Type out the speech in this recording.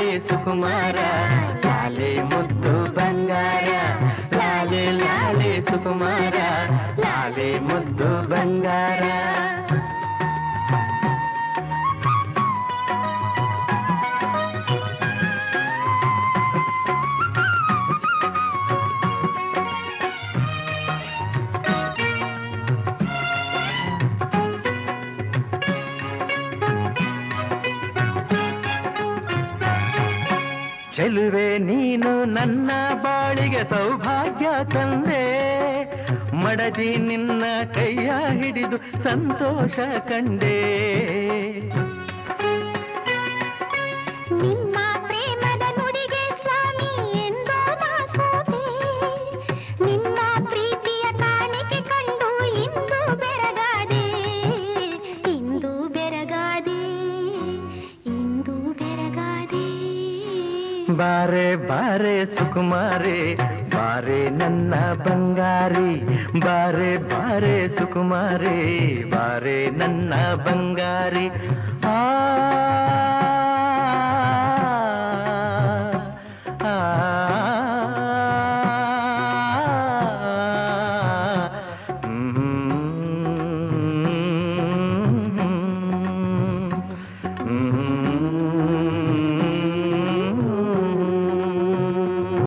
లాలే సుకుమార లాలే ముద్దు బంగార లాలే లాలే సుకుమార లాలే ముద్దు బంగారా. ಚೆಲುವೆ ನೀನು ನನ್ನ ಬಾಳಿಗೆ ಸೌಭಾಗ್ಯ ತಂದೆ. ಮಡದಿ ನಿನ್ನ ಕೈಯ ಹಿಡಿದು ಸಂತೋಷ ಕಂಡೆ. ಬಾರೆ ಬಾರೆ ಸುಕುಮಾರಿ ಬಾರೆ ನನ್ನ ಬಂಗಾರಿ. ಬಾರೆ ಬಾರೆ ಸುಕುಮಾರಿ ಬಾರೆ ನನ್ನ ಬಂಗಾರಿ. ಆ